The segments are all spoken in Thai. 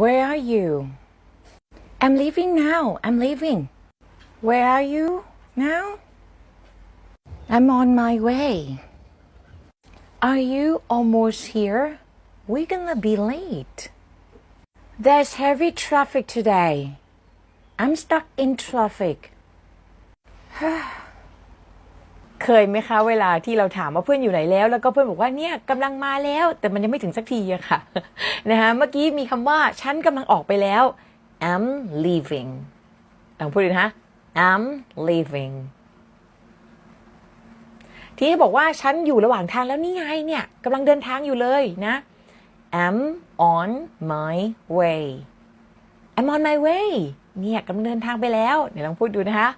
Where are you? I'm leaving now. I'm leaving. Where are you now? I'm on my way. Are you almost here? We're gonna be late. There's heavy traffic today. I'm stuck in traffic เคยไหมคะเวลาที่เราถามว่าเพื่อนอยู่ไหนแล้ว แล้วก็เพื่อนบอกว่าเนี่ยกำลังมาแล้ว แต่มันยังไม่ถึงสักทีอะค่ะนะคะเมื่อกี้มีคำว่าฉันกำลังออกไปแล้ว I'm leaving ลองพูดดูนะคะ I'm leaving ที่บอกว่าฉันอยู่ระหว่างทางแล้วนี่ไงเนี่ยกำลังเดินทางอยู่เลยนะ I'm on my way I'm on my way เนี่ยกำลังเดินทางไปแล้วเดี๋ยวลองพูดดูนะคะ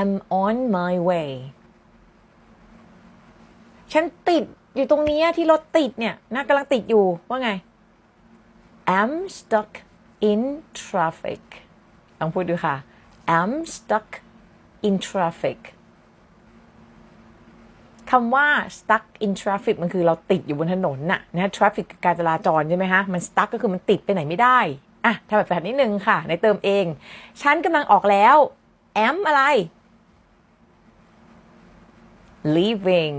I'm on my way ฉันติดอยู่ตรงนี้ที่รถติดเนี่ยนะกำลังติดอยู่ว่าไง I'm stuck in traffic ลองพูดดูค่ะ I'm stuck in traffic คำว่า stuck in traffic มันคือเราติดอยู่บนถนนน่ะนะ traffic คือการจราจรใช่ไหมคะมัน stuck ก็คือมันติดไปไหนไม่ได้อะทำแบบแบบนิดนึงค่ะ ในเติมเอง ฉันกำลังออกแล้ว am อะไร leaving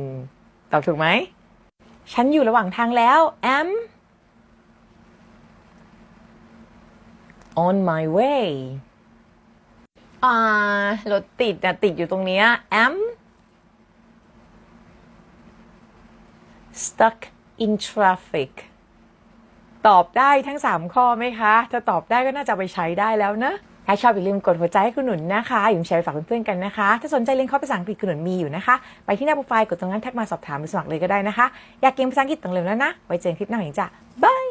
อบถูกไหม ฉันอยู่ระหว่างทางแล้ว am on my way อ่ารถติดอะติดอยู่ตรงเนี้ย am stuck in traffic ตอบได้ทั้ง 3 ข้อไหมคะ ถ้าตอบได้ก็น่าจะไปใช้ได้แล้วนะ ถ้าชอบอย่าลืมกดหัวใจให้คุณหนุนนะคะอย่าลืมแชร์ไปฝากเพื่อนๆกันนะคะ ถ้าสนใจเรียนคอภาษาอังกฤษคุณหนุนมีอยู่นะคะ ไปที่หน้าโปรไฟล์กดตรงนั้นแท็กมาสอบถามหรือสมัครเลยก็ได้นะคะ อยากเรียนภาษาอังกฤษต้องเร็วแล้วนะ ไว้เจอกันคลิปหน้าอย่างจ้ะบาย